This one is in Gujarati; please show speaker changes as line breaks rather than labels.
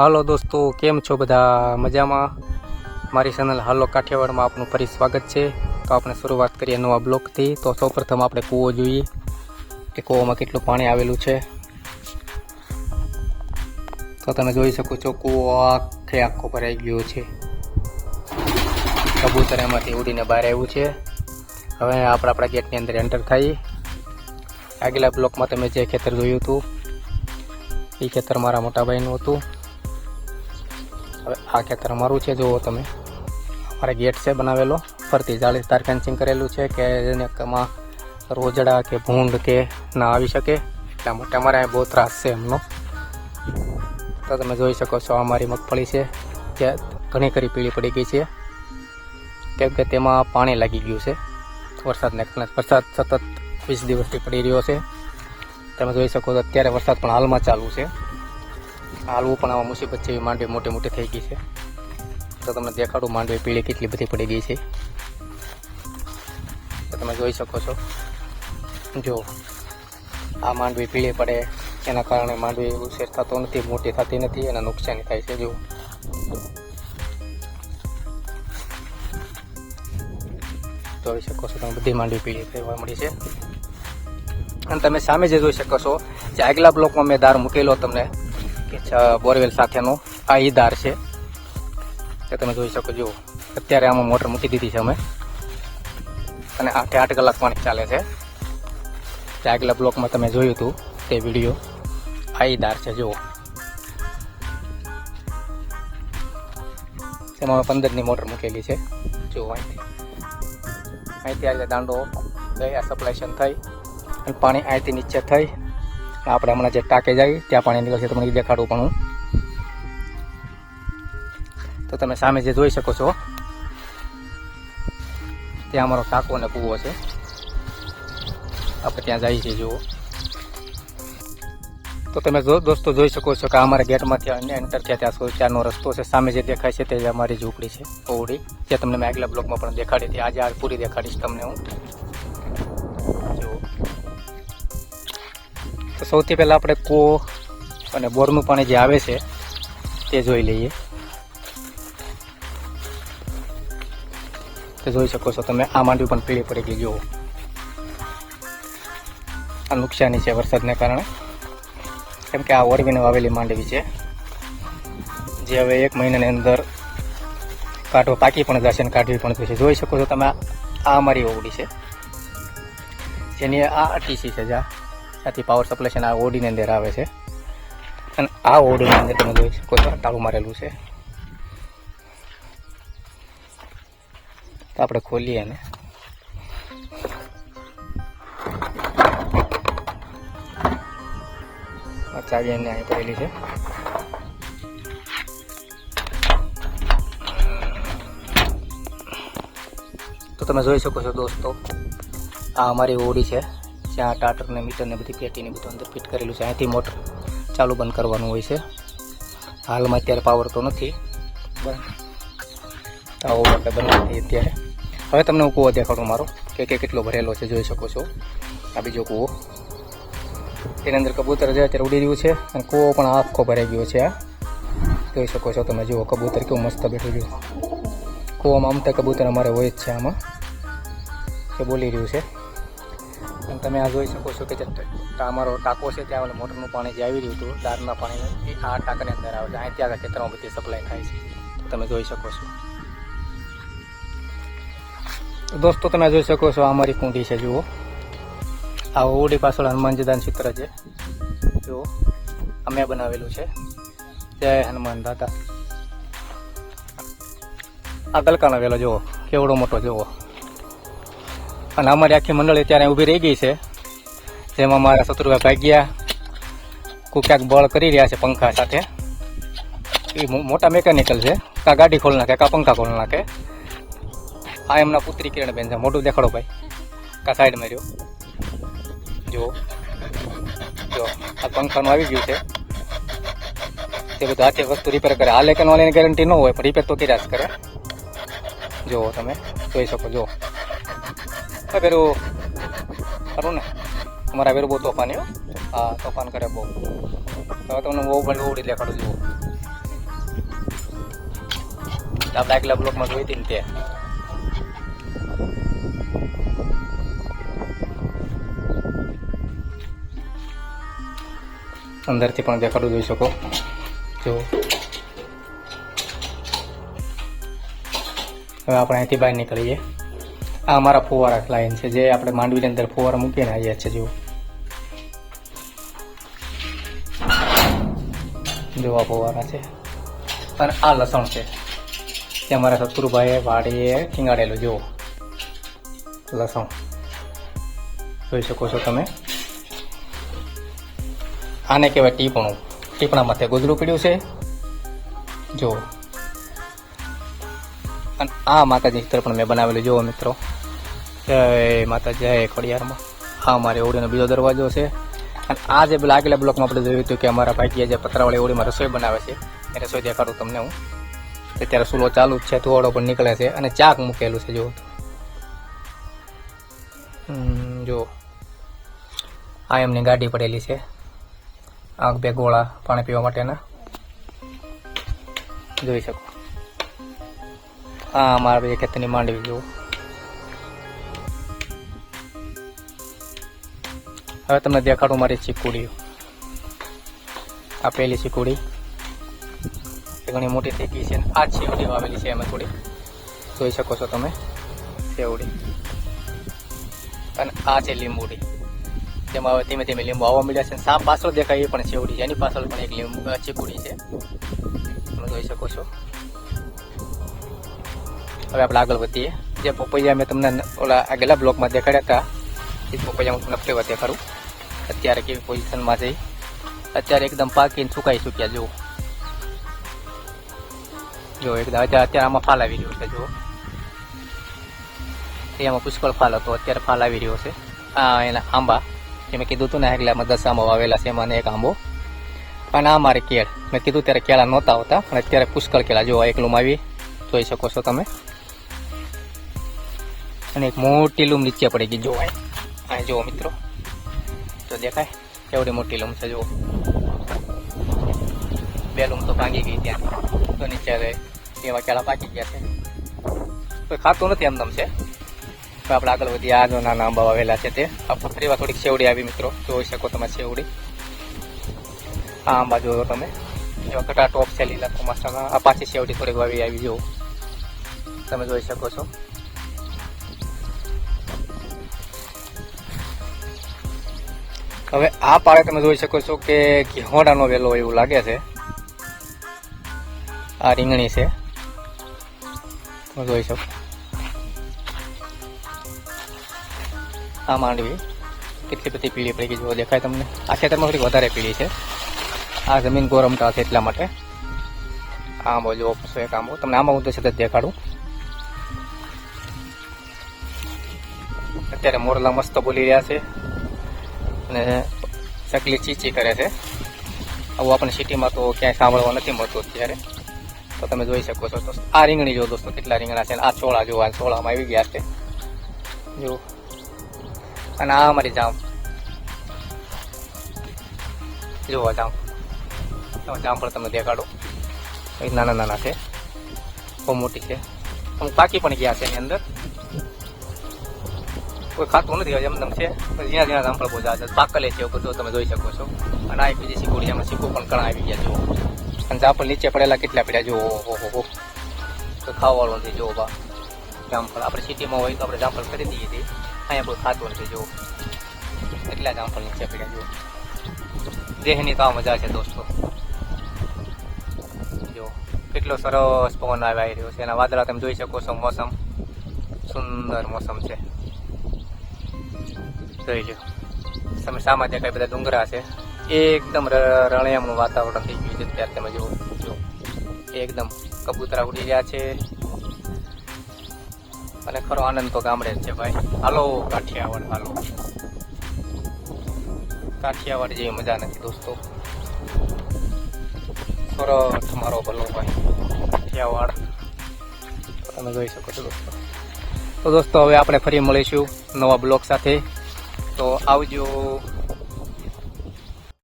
હાલો દોસ્તો, કેમ છો બધા? મજામાં? મારી ચેનલ હાલો કાઠિયાવાડમાં આપનું ફરી સ્વાગત છે. તો આપણે શરૂઆત કરીએ નવા બ્લોકથી તો સૌપ્રથમ આપણે કૂવો જોઈએ. કે કૂવામાં કેટલું પાણી આવેલું છે. તો તમે જોઈ શકો છો, કૂવો આખે આખો ભરાઈ ગયો છે. કબૂતર એમાંથી ઉડીને બહાર આવ્યું છે. હવે આપણે આપણા ગેટની અંદર એન્ટર થઈ આગલા બ્લોકમાં તમે જે ખેતર જોયું હતું, એ ખેતર મારા મોટાભાઈનું હતું. હવે આ ખેતર અમારું છે, જુઓ તમે. અમારે ગેટ છે બનાવેલો. ફરતી જાળી તાર ફેન્સિંગ કરેલું છે કે જેને રોજડા કે ભૂંડ કે ના આવી શકે. એટલા માટે અમારે અહીંયા બહુ ત્રાસ છે એમનો. તો તમે જોઈ શકો છો અમારી મગફળી છે. જે ઘણી ખરી પીળી પડી ગઈ છે. કેમ કે તેમાં પાણી લાગી ગયું છે. વરસાદને કારણે વરસાદ સતત વીસ દિવસથી પડી રહ્યો છે. તમે જોઈ શકો છો, અત્યારે વરસાદ પણ હાલમાં ચાલુ છે. હાલવું પણ આમાં મુસીબત છે માંડવી મોટી મોટી થઈ ગઈ છે. તો તમને દેખાડું માંડવી પીળી કેટલી બધી પડી ગઈ છે. તો તમે જોઈ શકો છો. જો, આ માંડવી પીળી પડે. એના કારણે માંડવી ઉછેર થતો નથી, મોટી થતી નથી અને નુકસાની થાય છે. જો. જોઈ શકો છો તમે, બધી માંડવી પીળી થવા મળી છે. અને તમે સામે જે જોઈ શકો છો, જે આગલા બ્લોકમાં મેં દાર મૂકેલો તમને બોરવેલ સાથેનો આ ઈ દાર છે. તે તમે જોઈ શકો, જુઓ. અત્યારે આમાં મોટર મૂકી દીધી છે અમે. અને આઠે આઠ કલાક પાણી ચાલે છે. આગલા બ્લોકમાં તમે જોયું હતું, તે વીડિયો આ ઈ દાર છે, જુઓ. તેમાં અમે પંદરની મોટર મૂકેલી છે. જુઓ અહીંથી. અહીંથી આજે દાંડો ગયા આ સપ્લાયશન થઈ. અને પાણી અહીંથી નીચે થઈ. આપણે હમણાં જે ટાકે જાય ત્યાં પાણી નીકળશે તમને દેખાડું પણ હું. તો તમે સામે જે જોઈ શકો છો, ત્યાં અમારો ટાંકો અને કૂવો છે. આપણે ત્યાં જઈએ છીએ, જુઓ. તો તમે દોસ્તો, જોઈ શકો છો કે અમારા ગેટમાંથી અન્ય એન્ટર થયા ત્યાં ત્યાંનો રસ્તો છે. સામે જે દેખાય છે તે અમારી ઝૂંપડી છે ઓવડી જે તમને મેં આગલા બ્લોકમાં પણ દેખાડી હતી. આજે આ પૂરી દેખાડીશ તમને હું. તો સૌથી પહેલાં આપણે કૂવો અને બોરનું પાણી જે આવે છે, તે જોઈ લઈએ. તો જોઈ શકો છો તમે, આ માંડવી પણ પીળી પડી ગઈ, જુઓ. આ નુકસાની છે વરસાદને કારણે. કેમ કે આ ઓરવીને વાવેલી માંડવી છે, જે હવે એક મહિનાની અંદર કાઢો પાકી પણ જશે અને કાઢવી પણ થશે જોઈ શકો છો તમે, આ અમારી ઓવડી છે. જેની આ અટીસી છે જ્યાં ત્યાંથી પાવર સપ્લાય છે આ ઓડીની અંદર આવે છે. અને આ ઓડીની અંદર તમે જોઈ શકો છો તાળું મારેલું છે. આપણે ખોલીએ ને ચાવી એને અહીં પડેલી છે. તો તમે જોઈ શકો છો દોસ્તો, આ અમારી ઓડી છે. જ્યાં ટાટર ને મીટરને બધી પેટીને બધું અંદર ફિટ કરેલું છે. અહીંથી મોટર ચાલુ બંધ કરવાનું હોય છે. હાલમાં અત્યારે પાવર તો નથી આવો આપણે બનાવી અત્યારે. હવે તમને હું કૂવો દેખાડું મારો, કે કે કેટલો ભરેલો છે, જોઈ શકો છો. આ બીજો કૂવો. તેની અંદર કબૂતર છે અત્યારે ઉડી રહ્યું છે, અને કૂવો પણ આખો ભરાઈ ગયો છે, આ. જોઈ શકો છો તમે, જુઓ કબૂતર કેવું મસ્ત બેઠું છે. કૂવામાં આમ તો કબૂતર અમારે હોય જ છે આમાં. તે બોલી રહ્યું છે. અને તમે આ જોઈ શકો છો કે અમારો ટાંકો છે, ત્યાં મોટરનું પાણી જે આવી રહ્યું હતું દારના પાણી આ ટાંકાની અંદર આવે છે. અહીં ત્યાં ખેતરમાં બધી સપ્લાય થાય છે. તમે જોઈ શકો છો. દોસ્તો, તમે જોઈ શકો છો આ અમારી કુંડી છે, જુઓ. આ ઓડી પાછળ હનુમાનજીદાન ચિત્ર છે. જુઓ, અમે બનાવેલું છે. જય હનુમાન દાદા. આ ગલકાનો વેલો, જુઓ, કેવડો મોટો, જુઓ. અને અમારી આખી મંડળી ત્યારે ઊભી રહી ગઈ છે. જેમાં મારા શત્રુભાઈ ભાગ્યા ક્યાંક બળ કરી રહ્યા છે પંખા સાથે. એ મોટા મેકેનિકલ છે. કા ગાડી ખોલ નાખે કાં પંખા ખોલ નાખે. આ એમના પુત્રી કિરણબેન છે. મોટું દેખાડો ભાઈ. કાં સાઈડ માર્યો જો જો આ પંખાનું આવી ગયું છે. તે બધું હાથે વસ્તુ રિપેર કરે. હાલે કે નોલેની ગેરંટી ન હોય, પણ રિપેર તો કર્યા જ કરે. જુઓ તમે. જોઈ શકો જો પેલું ખરું ને? અમારા વેરું બહુ તોફાન હો. હા તોફાન કરે બહુ. હવે તમને બહુ બધી ઓડી દેખાડું જુઓ. આપણે એકલા બ્લોકમાં જોઈ હતી ને તે. અંદરથી પણ દેખાડું જોઈ શકો. જો હવે આપણે અહીંથી બહાર નીકળીએ. આ અમારા ફુવારા લાઈન છે, જે આપણે માંડવીની અંદર ફુવારા મૂકીને આવીએ છીએ જો જોવા ફુવારા છે. અને આ લસણ છે, જે અમારા શત્રુભાઈએ વાડીએ ખીંગાડેલું જુઓ. લસણ. જોઈ શકો છો તમે. આને કહેવાય ટીપણું. ટીપણા માથે ગોદડું પડ્યું છે. જો અને આ માતાજી ચિત્ર પણ મેં બનાવેલું. જુઓ મિત્રો. જય માતા જય ખોડિયારમાં. આ અમારી ઓળીનો બીજો દરવાજો છે. અને આ જે આગલા બ્લોકમાં આપણે જોયું હતું કે અમારા ભાઈકીએ જે પતરાવાળી ઓળીમાં રસોઈ બનાવે છે, એ રસોઈ દેખાડું તમને હું. અત્યારે સુલો ચાલુ જ છે, ધોવાડો પણ નીકળે છે અને ચાક મૂકેલું છે, જુઓ. તો જો આ એમની ગાડી પડેલી છે. આગ બે ગોળા પાણી પીવા માટેના. જોઈ શકો. આ અમારા ખેતરની માંડવી જુઓ હવે તમને દેખાડું મારી ચીકુડીઓ. આ પહેલી ચીકુડી. ઘણી મોટી થઈ ગઈ છે આ છેવડી વાવેલી છે અમે થોડી. જોઈ શકો છો તમે? છેવડી અને આ છે લીંબુડી. જેમાં હવે ધીમે ધીમે લીંબુ આવવા મળ્યા છે સાપ પાછળ દેખાય એ પણ છેવડી છે. એની પાછળ પણ એક લીંબુ ચીકુડી છે. તમે જોઈ શકો છો. હવે આપણે આગળ વધીએ. જે પપૈયા મેં તમને ઓલા આગલા બ્લોકમાં દેખાડ્યા હતા, એ પપૈયા હું તમને ફરી વાર દેખાડું. અત્યારે કેવી પોઝિશનમાં છે અત્યારે એકદમ પાકીને સુકાઈ ચૂક્યા, જુઓ. જો એકદમ અત્યારે આમાં ફાલ આવી રહ્યો છે, જુઓ. એ આમાં પુષ્કળ ફાલ હતો, અત્યારે ફાલ આવી રહ્યો છે. આ એના આંબા, જે મેં કીધું હતું ને એકલામાં દસ આંબો વાવેલા છે, એમાં એક આંબો. અને આ મારે કેળ. મેં કીધું ત્યારે કેળા નહોતા હોતા પણ અત્યારે પુષ્કળ કેળા જો એકલું આવી જોઈ શકો છો તમે. અને એક મોટી લૂમ નીચે પડી ગઈ જોવાય અહીં જુઓ મિત્રો. તો દેખાય? કેવડી મોટી લૂમ છે, જુઓ. બે લૂમ તો ભાંગી ગઈ ત્યાં. તો નીચે હવે એવા કેળા પાકી ગયા છે. કોઈ ખાતું નથી એમનેમ છે. તો આપણે આગળ વધીએ આ નાના આંબા વાવેલા છે તે. આ વાર થોડીક શેવડી આવી મિત્રો. જોઈ શકો તમે શેવડી આ આંબા જોયો તમે. જો કટા ટોપ છે લીલા ચોમાસામાં આ પાછી શેવડી થોડીક વાવી આવી જુઓ. તમે જોઈ શકો છો. હવે આ પાળે તમે જોઈ શકો છો કે ઘેહોડાનો વેલો એવું લાગે છે. આ રીંગણી છે. તમે જોઈ શકો. આ માંડવી. કેટલી બધી પીળી પડી ગઈ જોવા દેખાય તમને? આ ખેતરમાં થોડી વધારે પીળી છે. આ જમીન ગોરમટા છે એટલા માટે. આંબો જોવો પછી એક આંબો. તમને આંબો હું તો સતત દેખાડું. અત્યારે મોરલા મસ્ત બોલી રહ્યા છે. અને ચકલી ચીચી કરે છે. આવું આપણે સિટીમાં તો ક્યાંય સાંભળવા નથી મળતું અત્યારે. તો તમે જોઈ શકો છો. તો આ રીંગણી જો દોસ્તો, કેટલા રીંગણા છે આ ચોળા જો, આ ચોળામાં આવી ગયા છે. જો. અને આ અમારી જામ. જોવા જામ. જામ પણ તમને દેખાડો. નાના નાના છે. બહુ મોટી છે. અમુક પાકી પણ ગયા છે એની અંદર. કોઈ ખાતું નથી એમ એમનેમ છે. પણ જ્યાં જામફળ બહુ છે. પાકલે છે ઉપર જો તમે જોઈ શકો છો. અને આ એક બીજી શીકોડી એમાં શીકો પણ ઘણા આવી ગયા જુઓ અને જામફળ નીચે પડેલા કેટલા પડ્યા જુઓ ઓહો, હો હો તો ખાવાવાળો નથી જુઓ બા. જામફળ આપણે સિટીમાં હોય તો આપણે જામફળ ખરીદીએ છીએ. અહીંયા કોઈ ખાતું નથી જુઓ એટલા જામફળ નીચે પડ્યા જુઓ દેહની તો આ મજા છે, દોસ્તો. જો, કેટલો સરસ પવન આવે આવી રહ્યો છે. એના વાદળા તમે જોઈ શકો છો, મોસમ. સુંદર મોસમ છે. જોઈ લો તમે સામા ત્યાં કઈ બધા ડુંગરા છે? એકદમ ર- રળિયામણું વાતાવરણ થઈ ગયું છે અત્યારે તમે જુઓ જો એકદમ કબૂતરા ઉડી રહ્યા છે. અને ખરો આનંદ તો ગામડે જ છે ભાઈ. હાલો, કાઠિયાવાડ હાલો. કાઠિયાવાડ જેવી મજા નથી દોસ્તો. ખરો તમારો ભલો ભાઈ, કાઠિયાવાડ. તમે જોઈ શકો છો દોસ્તો. તો દોસ્તો, હવે આપણે ફરી મળીશું નવા બ્લોગ સાથે. તો આવજો